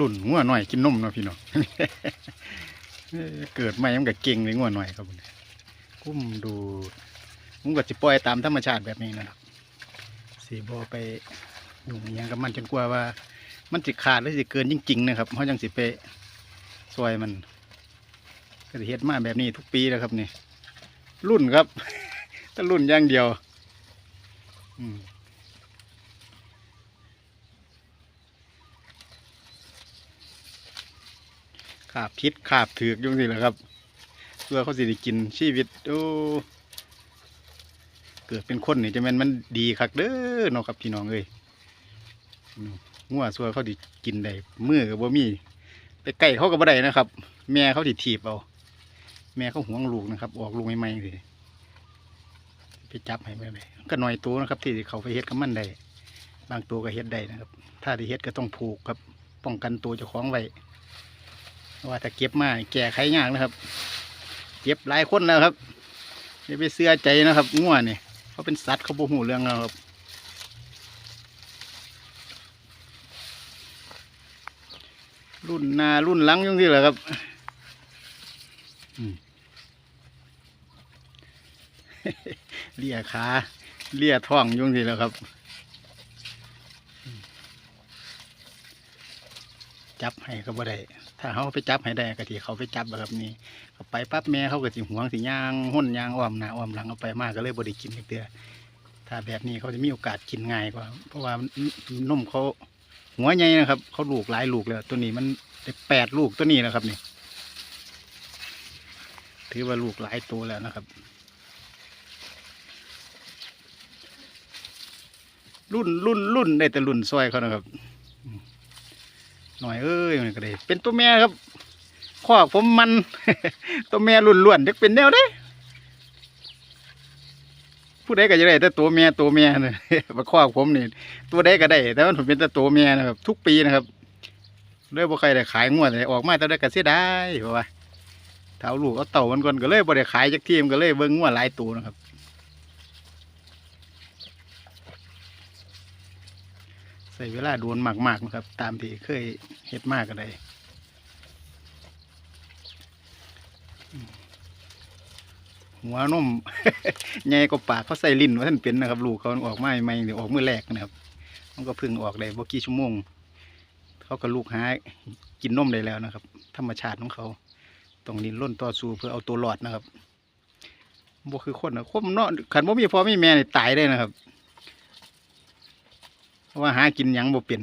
รุ่นงัวหน่อยกินนมเนาะพี่น้องเกิดมามันก็เก่งเลยงัวหน่อยครับกุ้มดูมันก็จะปล่อยตามธรรมชาติแบบนี้นะครับสีบอไปยุ่อิหยังกับมันจนกว่าว่า มันจะขาดหรือจะเกินจริงๆนะครับเขาจังสิไปซอยมันก็จะเฮ็ดมาแบบนี้ทุกปีแล้วครับนี่รุ่นครับถ้ารุ่นอย่างเดียว อืม ขาบพิษขาบถือกยุ่จังสิแหละครับเพื่อเขาสิได้กินชีวิตโอ้เกิดเป็นคนนี่จะแม่นมันดีคักเด้อเนาะครับพี่น้องเอ้ยงัวส่วนเขาดิกินได้มือกับบ่มีไปใกล้เขาก็บ่ได้นะครับ แม่เขาดิถีบเอาแม่เขาห่วงลูกนะครับ ออกลูกใหม่ๆสิไปจับให้ไม่ได้ก็น้อยตัวนะครับ ที่เขาไปเฮ็ดกับมันได้บางตัวก็เฮ็ดได้นะครับ ถ้าที่เฮ็ดก็ต้องผูกครับ ป้องกันตัวเจ้าของไว้ ว่าถ้าเก็บมาแก้ไขยากนะครับ เก็บหลายคนแล้วครับอย่าไปเสื้อใจนะครับง่วนี่เขาเป็นสัตว์เขาบ่หูเรื่องเราครับรุ่นนารุ่นหลังยังที่แหละครับเลี่ยขาเลี่ยท้องยุ่จังที่แล้วครับอืม จับให้ก็บ่ได้ถ้าเขาไปจับให้ได้ก็ที่เขาไปจับอะครับนี่เขาไปปั๊บแม่เขาก็สิหวงสิย่างห้นย่างอ้อมหน้าอ้อมหลังเอาไปมากก็เลยบ่ได้กินอีกเดือถ้าแบบนี้เขาจะมีโอกาสกินง่ายกว่า เพราะว่านมเขาหัวใหญ่นะครับ เขาลูกหลายลูกแล้วตัวนี้มันได้แปดลูกตัวนี้นะครับนี่ถือว่าลูกหลายตัวแล้วนะครับ รุ่นรุ่นรุ่นได้แต่รุ่นซอยเขานะครับ หน่อยเอ้ยมันก็ได้เป็นตัวแม่ครับคอกผมมัน ตัวแม่รุ่นล้วนๆจะเป็นแนวเด้ผู้ใดก็จะได้แต่ตัวแม่ตัวแม่นะมาคอกผมนี่ตัวใดก็ได้ แต่มันผมเป็นแต่ตัวแม่นะครับทุกปีนะครับเลยบ่ใครได้ขายงวดเลยออกมาแต่ได้ก็เสียดายเพราะว่าเท้าลูกเอาเต่ามันก่อนก็เลยบ่ได้ขายจักทีมก็เลยเบิ่งงวดหลายตัวนะครับ ใส่เวลาโดนมากๆนะครับ ตามที่เคยเฮ็ดมากก็ได้อืมหัวนมใหญ่กว่าปากเขาใส่ลิ้นว่าท่านเป็นนะครับ ลูกเขาออกไมาใหม่เดี๋ยวออกมือแรกนะครับ มันก็พึ่งออกได้บ่กี่ชั่วโมง เขาก็ลูกหายกินนมได้แล้วนะครับ ธรรมชาติของเขาต้องดิ้นร่นต่อสู้เพื่อเอาตัวรอดนะครับบ่คือคนนะคนเนาะขันบ่มีพ่อมีแม่นี่ตายได้นะครับ ว่าหากินหยังบ่เป็น